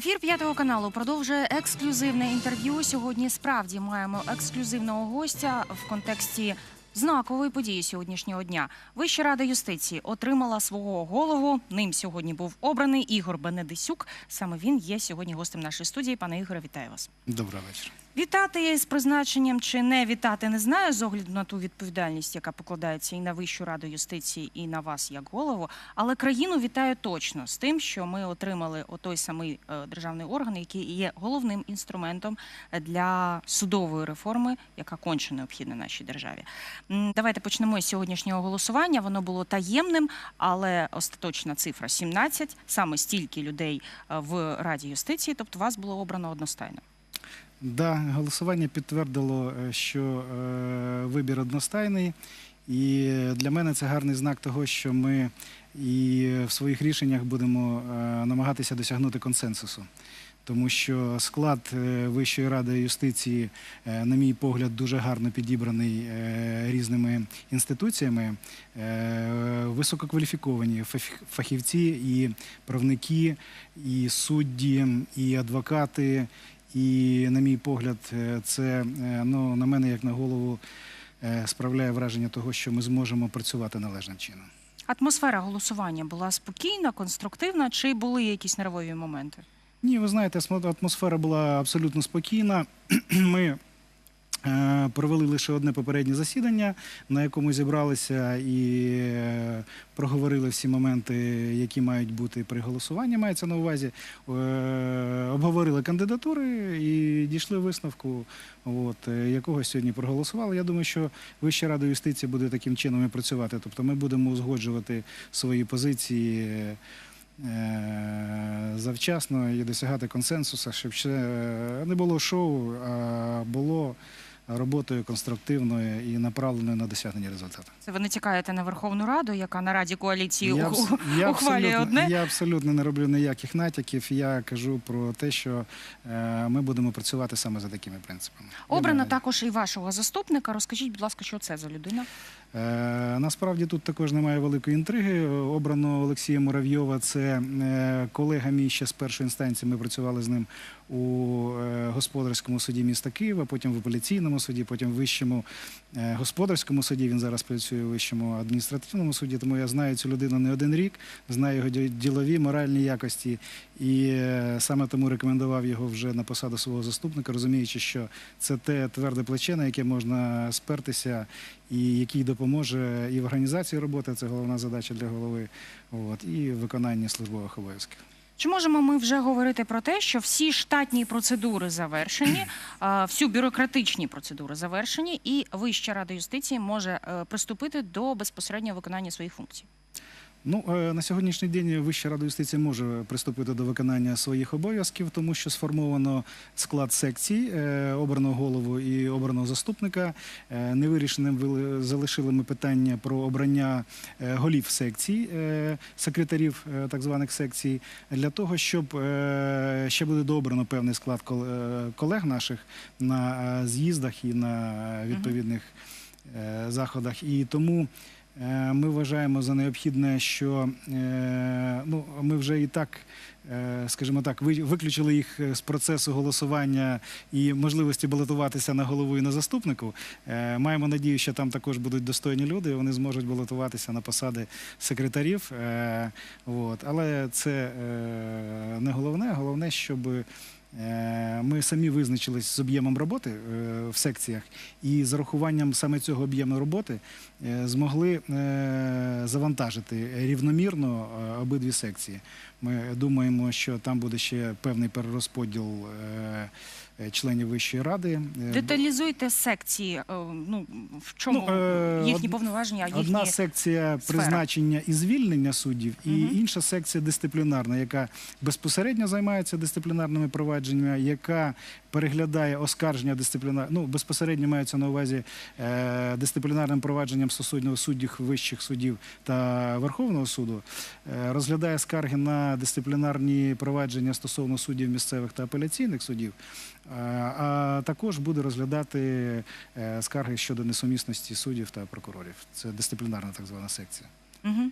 Ефір п'ятого каналу продовжує ексклюзивне інтерв'ю. Сьогодні справді маємо ексклюзивного гостя в контексті знакової події сьогоднішнього дня. Вища рада юстиції отримала свого голову. Ним сьогодні був обраний Ігор Бенедисюк. Саме він є сьогодні гостем нашої студії. Пане Ігоре, вітаю вас. Доброго вечора. Вітати з призначенням чи не вітати, не знаю з огляду на ту відповідальність, яка покладається і на Вищу раду юстиції, і на вас як голову. Але країну вітаю точно з тим, що ми отримали отой самий е, державний орган, який є головним інструментом для судової реформи, яка конче необхідна нашій державі. Давайте почнемо з сьогоднішнього голосування. Воно було таємним, але остаточна цифра 17. Саме стільки людей е, в Раді юстиції, тобто вас було обрано одностайно. Да, голосування підтвердило, е, що е, вибір одностайний, і для мене це гарний знак того, що ми і в своїх рішеннях будемо е, намагатися досягнути консенсусу. Тому що склад Вищої ради юстиції, на мій погляд, дуже гарно підібраний різними інституціями. Висококваліфіковані фах- фахівці, і правники, і судді, і адвокати. І, на мій погляд, е, це е, ну, на мене, як на голову, е, справляє враження того, що ми зможемо працювати належним чином. Атмосфера голосування була спокійна, конструктивна, чи були якісь нервові моменти? Ні, ви знаєте, атмосфера була абсолютно спокійна. Ми провели лише одне попереднє засідання, на якому зібралися і е, проговорили всі моменти, які мають бути при голосуванні, мається на увазі. Е, Обговорили кандидатури і дійшли висновку, е, якого сьогодні проголосували. Я думаю, що Вища рада юстиції буде таким чином і працювати. Тобто ми будемо узгоджувати свої позиції. е, е, Завчасно і досягати консенсусу, щоб ще е, не було шоу, а було роботою конструктивною і направленою на досягнення результату. Це ви не тікаєте на Верховну Раду, яка на Раді коаліції Я, у- я, ухвалює одне. я абсолютно не роблю ніяких натяків. Я кажу про те, що е, ми будемо працювати саме за такими принципами. Обрано також і вашого заступника. Розкажіть, будь ласка, що це за людина? Е, Насправді тут також немає великої інтриги. Обрано Олексія Муравйова. Це е, колега мій ще з першої інстанції. Ми працювали з ним у е, господарському суді міста Києва, потім в апеляційному суді, потім в вищому е, господарському суді. Він зараз працює у вищому адміністративному суді. Тому я знаю цю людину не один рік, знаю його ділові, моральні якості. І е, саме тому рекомендував його вже на посаду свого заступника, розуміючи, що це те тверде плече, на яке можна спертися і який допоможе і в організації роботи, це головна задача для голови, от, і в виконанні службових обов'язків. Чи можемо ми вже говорити про те, що всі штатні процедури завершені, всю бюрократичні процедури завершені, і Вища рада юстиції може е, приступити до безпосереднього виконання своїх функцій? Ну, е, на сьогоднішній день Вища рада юстиції може приступити до виконання своїх обов'язків, тому що сформовано склад секцій, е, обрано голову і обраного заступника. Е, Невирішеним залишили ми питання про обрання голів секцій, секретарів так званих секцій, для того, щоб ще буде дообрано певний склад кол- колег наших на з'їздах і на відповідних заходах. І тому. Е, Ми вважаємо за необхідне, що е, ну, ми вже і так, е, скажімо так, ви- виключили їх з процесу голосування і можливості балотуватися на голову і на заступнику. Маємо надію, що там також будуть достойні люди, вони зможуть балотуватися на посади секретарів. Але це не головне. Головне, щоб Ми самі визначились з об'ємом роботи е, в секціях, і з урахуванням саме цього об'єму роботи е, змогли е, завантажити рівномірно е, обидві секції. Ми думаємо, що там буде ще певний перерозподіл е, е, членів Вищої ради. Е, Деталізуйте секції, ну в чому Ну, їхні од- повноваження, їхні Одна секція сфера. призначення і звільнення суддів, і Мгм. інша секція дисциплінарна, яка безпосередньо займається дисциплінарними провадженнями, яка переглядає оскарження дисциплінар... ну, безпосередньо мається на увазі е, дисциплінарним провадженням стосовно суддів вищих судів та Верховного суду, е, розглядає скарги на дисциплінарні провадження стосовно суддів місцевих та апеляційних судів, а також буде розглядати е, скарги щодо несумісності суддів та прокурорів. Це дисциплінарна так звана секція. Угу.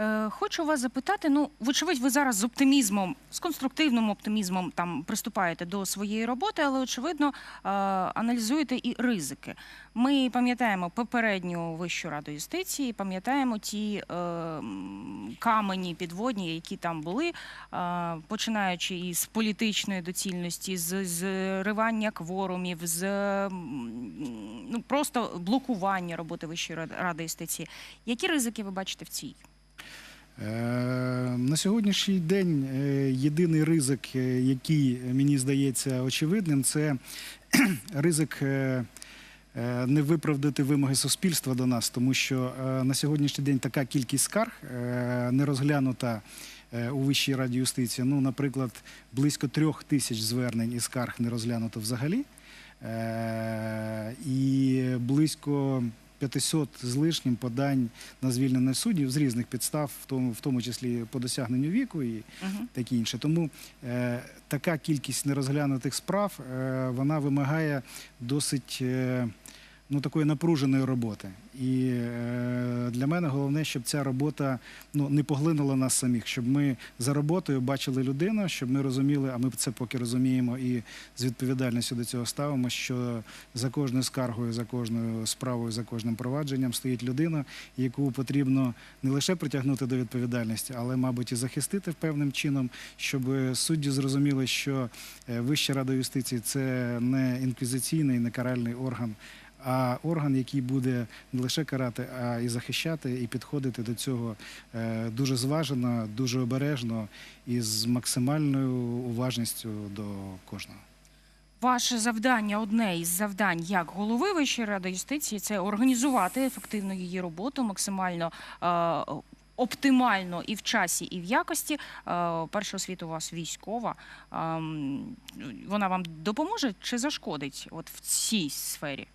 Е, Хочу вас запитати. Ну, вочевидь, ви зараз з оптимізмом, з конструктивним оптимізмом там приступаєте до своєї роботи, але очевидно е, аналізуєте і ризики. Ми пам'ятаємо попередню Вищу раду юстиції, пам'ятаємо ті е, камені підводні, які там були, е, починаючи із політичної доцільності, з зривання кворумів, з ну просто блокування роботи Вищої ради юстиції. Які ризики ви бачите в цій? Е, На сьогоднішній день е, єдиний ризик, е, який мені здається очевидним, це ризик не виправдати вимоги суспільства до нас, тому що на сьогоднішній день така кількість скарг не розглянута у Вищій раді юстиції. Ну, наприклад, близько трьох тисяч звернень і скарг не розглянуто взагалі. І близько 500 з лишнім подань на звільнення суддів з різних підстав, в тому, в тому числі по досягненню віку і Угу. таке інше. Тому е, така кількість нерозглянутих справ е, вона вимагає досить е, ну, такої напруженої роботи. І е, для мене головне, щоб ця робота ну, не поглинула нас самих, щоб ми за роботою бачили людину, щоб ми розуміли, а ми це поки розуміємо і з відповідальністю до цього ставимо, що за кожною скаргою, за кожною справою, за кожним провадженням стоїть людина, яку потрібно не лише притягнути до відповідальності, але, мабуть, і захистити певним чином, щоб судді зрозуміли, що е, Вища рада юстиції це не інквізиційний, не каральний орган. А орган, який буде не лише карати, а і захищати, і підходити до цього е, дуже зважено, дуже обережно і з максимальною уважністю до кожного. Ваше завдання, одне із завдань як голови Вищої ради юстиції, це організувати ефективно її роботу, максимально е, оптимально і в часі, і в якості. Е, перша освіта у вас військова. Ем, вона вам допоможе чи зашкодить от в цій сфері?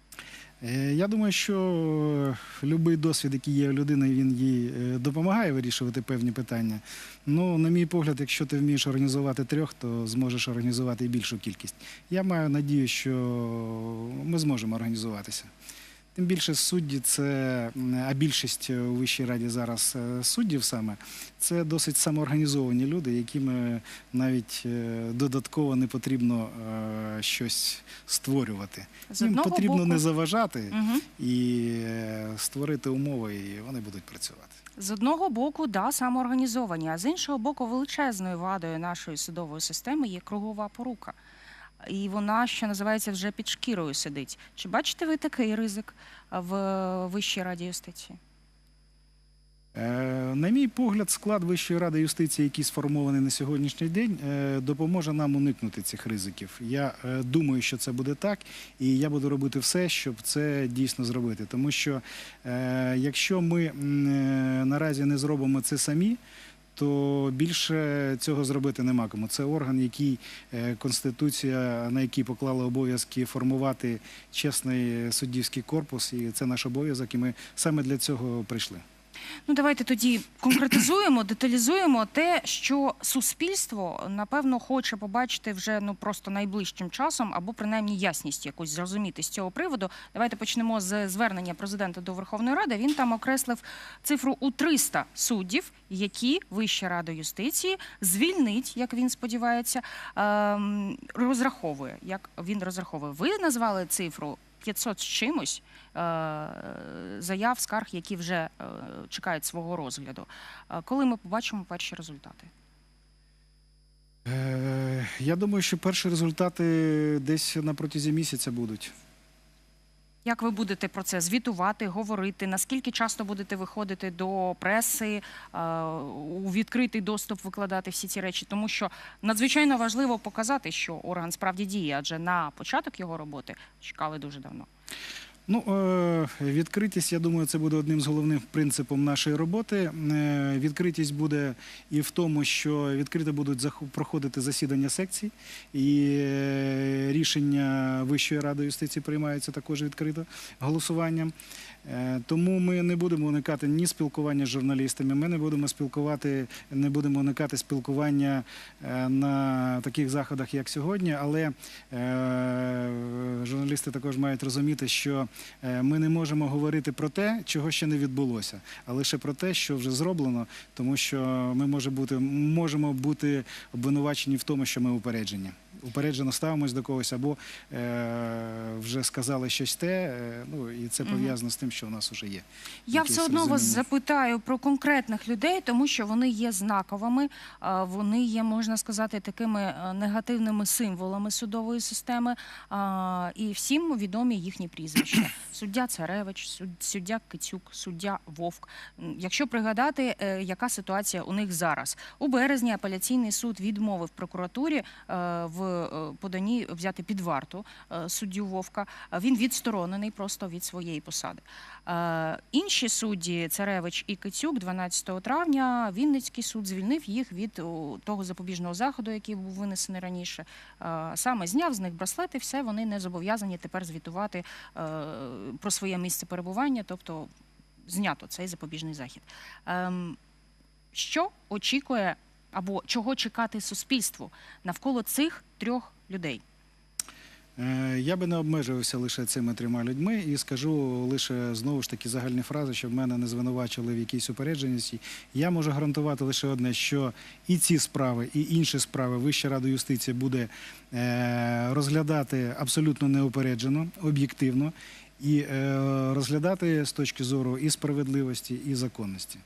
Е, Я думаю, що будь-який досвід, який є у людини, він їй е, допомагає вирішувати певні питання. Ну, на мій погляд, якщо ти вмієш організувати трьох, то зможеш організувати і більшу кількість. Я маю надію, що ми зможемо організуватися. Тим більше судді це, а більшість у Вищій раді зараз е, суддів саме, це досить самоорганізовані люди, яким навіть е, додатково не потрібно е, щось створювати. З Їм потрібно боку, не заважати Мгм. і створити умови, і вони будуть працювати. З одного боку, да, самоорганізовані, а з іншого боку, величезною вадою нашої судової системи є кругова порука. І вона, що називається, вже під шкірою сидить. Чи бачите ви такий ризик в Вищій раді юстиції? Е, На мій погляд, склад Вищої ради юстиції, який сформований на сьогоднішній день, е, допоможе нам уникнути цих ризиків. Я е, думаю, що це буде так, і я буду робити все, щоб це дійсно зробити. Тому що е, якщо ми е, наразі не зробимо це самі, то більше цього зробити нема кому. Це орган, який е, конституція, на який поклала обов'язки формувати чесний суддівський корпус, і це наш обов'язок. І ми саме для цього прийшли. Ну, давайте тоді конкретизуємо, деталізуємо те, що суспільство напевно хоче побачити вже ну просто найближчим часом, або принаймні ясність якусь зрозуміти з цього приводу. Давайте почнемо з звернення президента до Верховної Ради. Він там окреслив цифру у 300 суддів, які Вища рада юстиції звільнить, як він сподівається, ем, розраховує. Як він розраховує? Ви назвали цифру 500 з чимось е, заяв, скарг, які вже е, чекають свого розгляду. Е, Коли ми побачимо перші результати? Я думаю, що перші результати десь на протязі місяця будуть. Як ви будете про це звітувати, говорити? Наскільки часто будете виходити до преси е, у відкритий доступ викладати всі ці речі? Тому що надзвичайно важливо показати, що орган справді діє, адже на початок його роботи чекали дуже давно. Ну, е, відкритість, я думаю, це буде одним з головних принципів нашої роботи. Е, Відкритість буде і в тому, що відкрито будуть проходити засідання секцій, і е, рішення Вищої ради юстиції приймаються також відкрито голосуванням. Е, Тому ми не будемо уникати ні спілкування з журналістами, ми не будемо спілкувати, не будемо уникати спілкування е, на таких заходах, як сьогодні. Але е, журналісти також мають розуміти, що ми не можемо говорити про те, чого ще не відбулося, а лише про те, що вже зроблено, тому що ми може бути, можемо бути обвинувачені в тому, що ми упереджені. Упереджено ставимось до когось, або е, вже сказали щось те, е, ну і це пов'язано з тим, що у нас вже є. Я все одно вас запитаю про конкретних людей, тому що вони є знаковими, вони є, можна сказати, такими е, негативними символами судової системи, і всім відомі їхні прізвища: суддя Царевич, суд- суддя Кицюк, суддя Вовк. Якщо пригадати, е, яка ситуація у них зараз у березні апеляційний суд відмовив прокуратурі е, в е, поданні взяти під варту е, суддю Вовка. Е, Він відсторонений просто від своєї посади. Інші судді Царевич і Кицюк 12 травня Вінницький суд звільнив їх від того запобіжного заходу, який був винесений раніше. Саме зняв з них браслети, все вони не зобов'язані тепер звітувати про своє місце перебування, тобто знято цей запобіжний захід. Ем, Що очікує або чого чекати суспільству навколо цих трьох людей? Е, Я би не обмежувався лише цими трьома людьми і скажу лише знову ж таки загальні фрази, щоб мене не звинувачили в якійсь упередженості. Я можу гарантувати лише одне, що і ці справи, і інші справи Вища рада юстиції буде е, розглядати абсолютно неупереджено, об'єктивно і е, розглядати з точки зору і справедливості, і законності.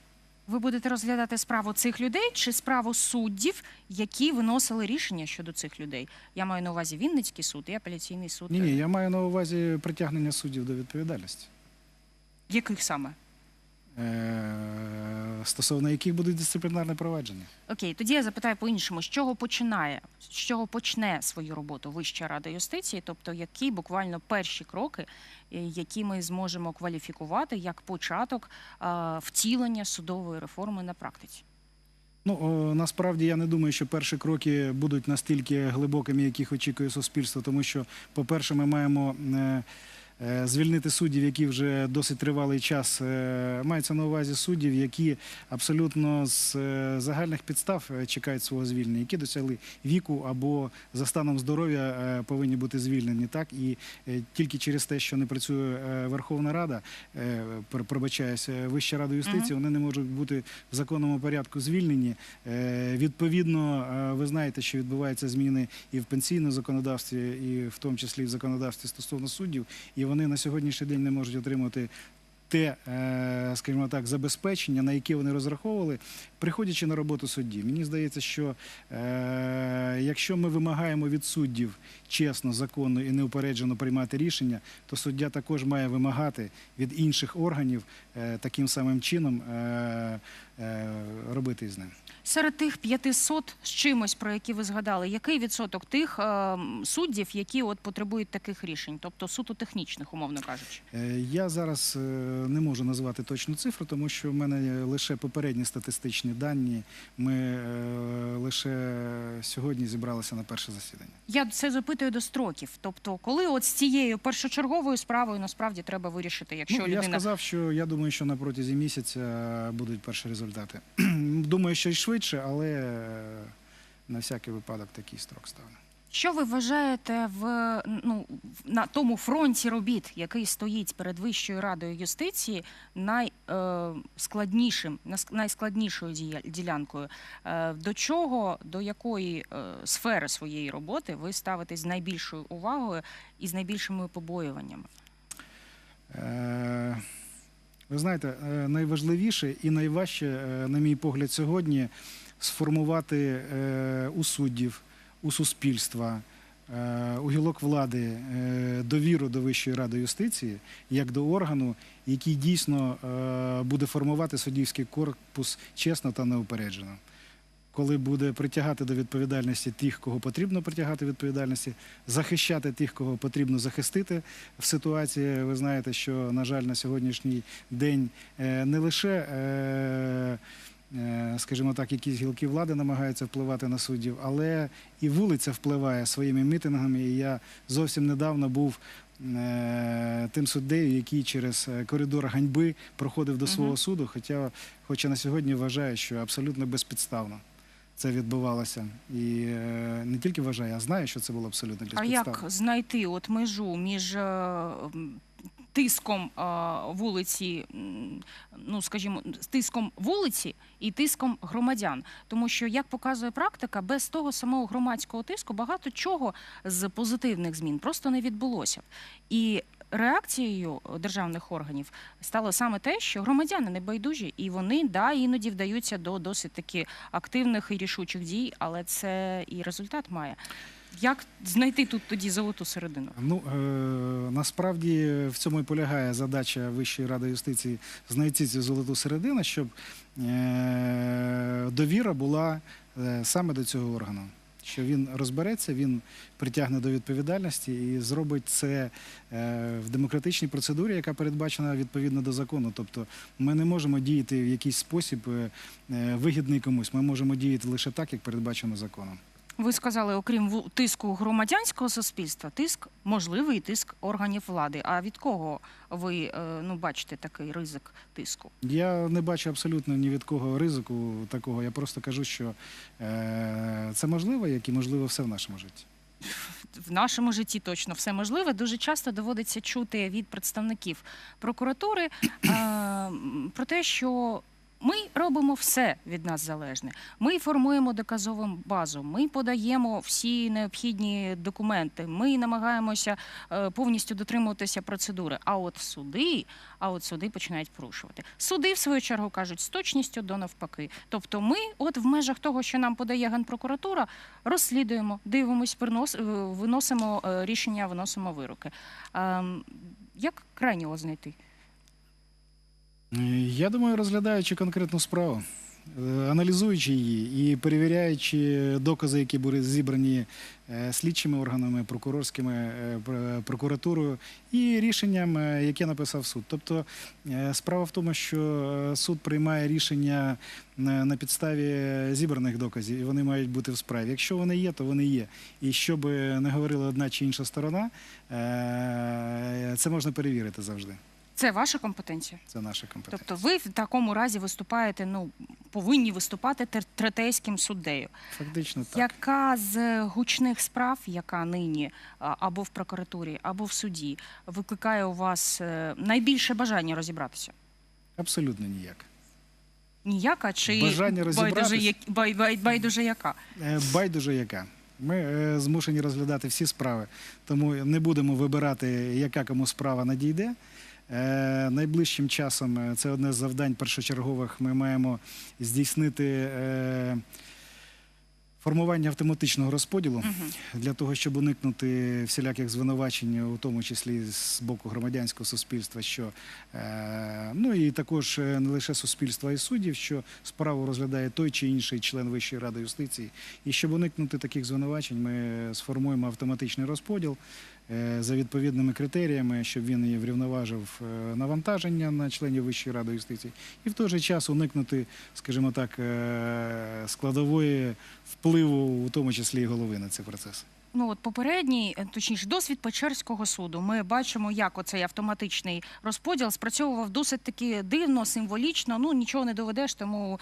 Ви будете розглядати справу цих людей чи справу суддів, які виносили рішення щодо цих людей? Я маю на увазі Вінницький суд і апеляційний суд. Ні, ні, я маю на увазі притягнення суддів до відповідальності. Яких саме? Е, Стосовно яких будуть дисциплінарні провадження. Окей, тоді я запитаю по-іншому, з чого починає, з чого почне свою роботу Вища рада юстиції, тобто які буквально перші кроки, е, які ми зможемо кваліфікувати як початок е, втілення судової реформи на практиці? Ну насправді я не думаю, що перші кроки будуть настільки глибокими, яких очікує суспільство, тому що, по-перше, ми маємо. Е, Звільнити суддів, які вже досить тривалий час е, мається на увазі суддів, які абсолютно з е, загальних підстав чекають свого звільнення, які досягли віку або за станом здоров'я повинні бути звільнені. Так і тільки через те, що не працює Верховна Рада, пробачаюся, Вища рада юстиції, вони не можуть бути в законному порядку звільнені. Відповідно, ви знаєте, що відбуваються зміни і в пенсійному законодавстві, і в тому числі в законодавстві стосовно суддів, і вони на сьогоднішній день не можуть отримати. Те, е, скажімо так, забезпечення, на яке вони розраховували, приходячи на роботу судді. Мені здається, що е, якщо ми вимагаємо від суддів чесно, законно і неупереджено приймати рішення, то суддя також має вимагати від інших органів е, таким самим чином е, е, робити з ним. Серед тих 500 з чимось, про які ви згадали, який відсоток тих е, суддів, які от потребують таких рішень, тобто суто технічних, умовно кажучи? Е, Я зараз е, не можу назвати точну цифру, тому що в мене лише попередні статистичні дані. Ми е, лише сьогодні зібралися на перше засідання. Я це запитую до строків. Тобто, коли от з цією першочерговою справою насправді треба вирішити, якщо ну, я сказав, що я думаю, що на протязі місяця будуть перші результати. Думаю, що й швидше, але на всякий випадок такий строк ставлю. Що ви вважаєте в ну на тому фронті робіт, який стоїть перед Вищою радою юстиції, найскладнішим, найскладнішою ділянкою? Е, До чого, до якої е, сфери своєї роботи ви ставитесь з найбільшою увагою і з найбільшими побоюваннями? Е, Ви знаєте, е, найважливіше і найважче, е, на мій погляд, сьогодні сформувати е, у суддів, у суспільства, е, у гілок влади е, довіру до Вищої ради юстиції як до органу, який дійсно е, буде формувати суддівський корпус чесно та неупереджено. Коли буде притягати до відповідальності тих, кого потрібно притягати відповідальності, захищати тих, кого потрібно захистити в ситуації. Ви знаєте, що на жаль, на сьогоднішній день не лише скажімо так, якісь гілки влади намагаються впливати на суддів, але і вулиця впливає своїми мітингами. І я зовсім недавно був е, тим суддею, який через е, коридор ганьби проходив до свого Мгм. суду, хоча, хоча на сьогодні вважаю, що абсолютно безпідставно. Це відбувалося, і е, не тільки вважаю, а знаю, що це було абсолютно А як знайти от межу між е, тиском е, вулиці, ну скажімо, тиском вулиці і тиском громадян? Тому що, як показує практика, без того самого громадського тиску багато чого з позитивних змін просто не відбулося. І реакцією державних органів стало саме те, що громадяни не байдужі, і вони да іноді вдаються до досить таки активних і рішучих дій, але це і результат має. Як знайти тут тоді золоту середину? Ну е, насправді в цьому і полягає задача Вищої ради юстиції знайти цю золоту середину, щоб е, довіра була е, саме до цього органу. Що він розбереться, він притягне до відповідальності і зробить це е, в демократичній процедурі, яка передбачена відповідно до закону. Тобто ми не можемо діяти в якийсь спосіб е, вигідний комусь. Ми можемо діяти лише так, як передбачено законом. Ви сказали, окрім тиску громадянського суспільства, тиск можливий тиск органів влади. А від кого ви е, ну бачите такий ризик тиску? Я не бачу абсолютно ні від кого ризику такого. Я просто кажу, що е, це можливо, як і можливо все в нашому житті. в нашому житті точно все можливе. Дуже часто доводиться чути від представників прокуратури е, про те, що ми робимо все від нас залежне. Ми формуємо доказову базу, ми подаємо всі необхідні документи. Ми намагаємося е, повністю дотримуватися процедури. А от суди, а от суди починають порушувати. Суди, в свою чергу, кажуть з точністю до навпаки. Тобто, ми, от в межах того, що нам подає генпрокуратура, розслідуємо, дивимось, е, виносимо е, рішення, виносимо вироки. Ем, Як крайнього знайти? Я думаю, розглядаючи конкретну справу, е, аналізуючи її і перевіряючи докази, які були зібрані е, слідчими органами, прокурорськими е, прокуратурою, і рішенням, яке написав суд. Тобто справа в тому, що суд приймає рішення на підставі зібраних доказів, і вони мають бути в справі. Якщо вони є, то вони є. І що би не говорила одна чи інша сторона, це можна перевірити завжди. Це ваша компетенція. Це наша компетенція. Тобто, ви в такому разі виступаєте, ну повинні виступати тер- третейським суддею. Фактично так. Яка з гучних справ, яка нині а, або в прокуратурі, або в суді, викликає у вас е, найбільше бажання розібратися? Абсолютно ніяк. Ніяка чи Бажання байдуже, розібратись? як, бай, бай, байдуже яка? Е, Байдуже яка. Ми е, змушені розглядати всі справи, тому не будемо вибирати, яка кому справа надійде. Е, Найближчим часом е, це одне з завдань першочергових. Ми маємо здійснити е, формування автоматичного розподілу для того, щоб уникнути всіляких звинувачень, у тому числі з боку громадянського суспільства, що ну і також не лише суспільства, й суддів, що справу розглядає той чи інший член Вищої ради юстиції. І щоб уникнути таких звинувачень, ми сформуємо автоматичний розподіл за відповідними критеріями, щоб він врівноважив е, навантаження на членів Вищої ради юстиції, і в той же час уникнути, скажімо так, е, складової впливу, у тому числі і голови на цей процес. Ну от попередній, е, точніше, досвід Печерського суду. Ми бачимо, як оцей автоматичний розподіл спрацьовував досить таки дивно, символічно. Ну нічого не доведеш, тому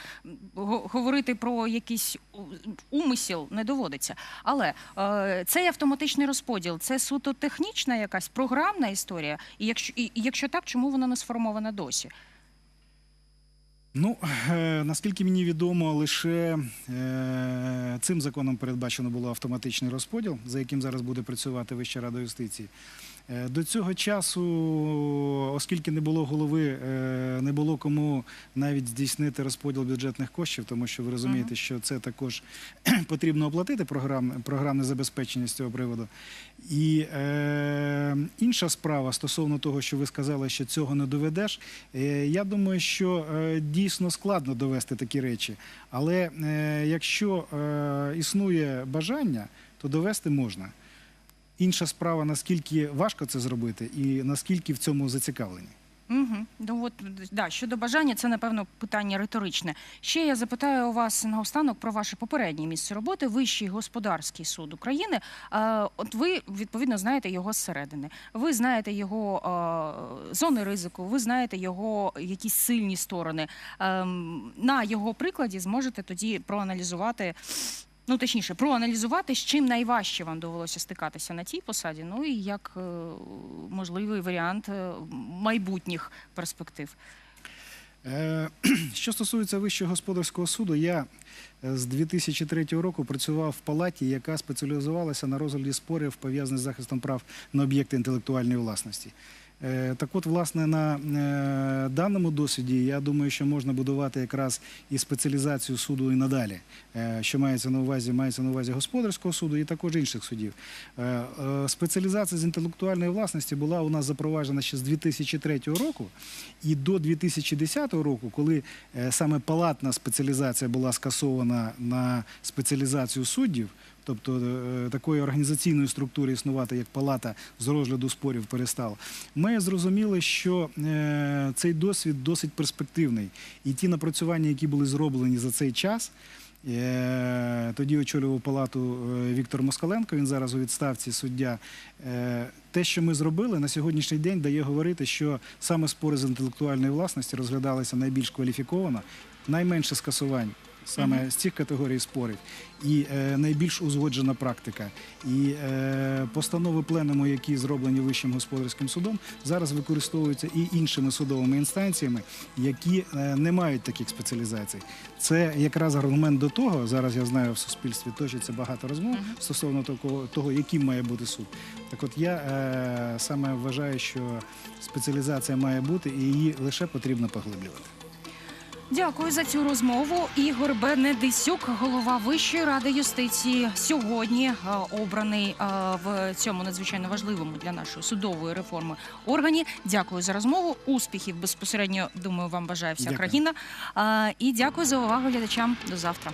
го- говорити про якийсь у- умисел не доводиться. Але е, цей автоматичний розподіл це суто технічна якась програмна історія. І якщо і, і якщо так, чому вона не сформована досі? Ну, е, наскільки мені відомо, лише е, цим законом передбачено було автоматичний розподіл, за яким зараз буде працювати Вища рада юстиції. Е, До цього часу, оскільки не було голови, е, не було кому навіть здійснити розподіл бюджетних коштів, тому що ви розумієте, що це також потрібно оплатити програм, програмне забезпечення з цього приводу. І е, інша справа стосовно того, що ви сказали, що цього не доведеш. Е, я думаю, що е, дійсно складно довести такі речі. Але е, якщо е, існує бажання, то довести можна. Інша справа, наскільки важко це зробити і наскільки в цьому зацікавлені. Ну от да, щодо бажання, це напевно питання риторичне. Ще я запитаю у вас наостанок про ваше попереднє місце роботи, Вищий господарський суд України. От ви відповідно знаєте його зсередини. Ви знаєте його зони ризику, ви знаєте його якісь сильні сторони. Ем, на його прикладі зможете тоді проаналізувати. Ну, точніше, проаналізувати, з чим найважче вам довелося стикатися на тій посаді, ну і як е, можливий варіант е, майбутніх перспектив. Е, Що стосується Вищого господарського суду, я з 2003 року працював в палаті, яка спеціалізувалася на розгляді спорів, пов'язаних з захистом прав на об'єкти інтелектуальної власності. Е, Так от, власне, на е, даному досвіді я думаю, що можна будувати якраз і спеціалізацію суду і надалі, Е, що мається на увазі, мається на увазі господарського суду і також інших судів. Спеціалізація з інтелектуальної власності була у нас запроваджена ще з 2003 року, і до 2010 року, коли саме палатна спеціалізація була скасована на спеціалізацію суддів. Тобто е, такої організаційної структури існувати, як палата з розгляду спорів перестала. Ми зрозуміли, що е, цей досвід досить перспективний. І ті напрацювання, які були зроблені за цей час, е, тоді очолював палату Віктор Москаленко, він зараз у відставці суддя. Те, що ми зробили на сьогоднішній день, дає говорити, що саме спори з інтелектуальної власності розглядалися найбільш кваліфіковано, найменше скасувань саме з цих категорій спорів, і е, найбільш узгоджена практика. І е, постанови пленуму, які зроблені Вищим господарським судом, зараз використовуються і іншими судовими інстанціями, які е, не мають таких спеціалізацій. Це якраз аргумент до того. Зараз я знаю в суспільстві точиться багато розмов стосовно того, того, яким має бути суд. Так, от я е, саме вважаю, що спеціалізація має бути, і її лише потрібно поглиблювати. Дякую за цю розмову. Ігор Бенедисюк, голова Вищої ради юстиції, сьогодні е, обраний е, в цьому надзвичайно важливому для нашої судової реформи органі. Дякую за розмову. Успіхів безпосередньо думаю, вам бажає вся Дякую. країна. Е, І дякую за увагу глядачам. До завтра.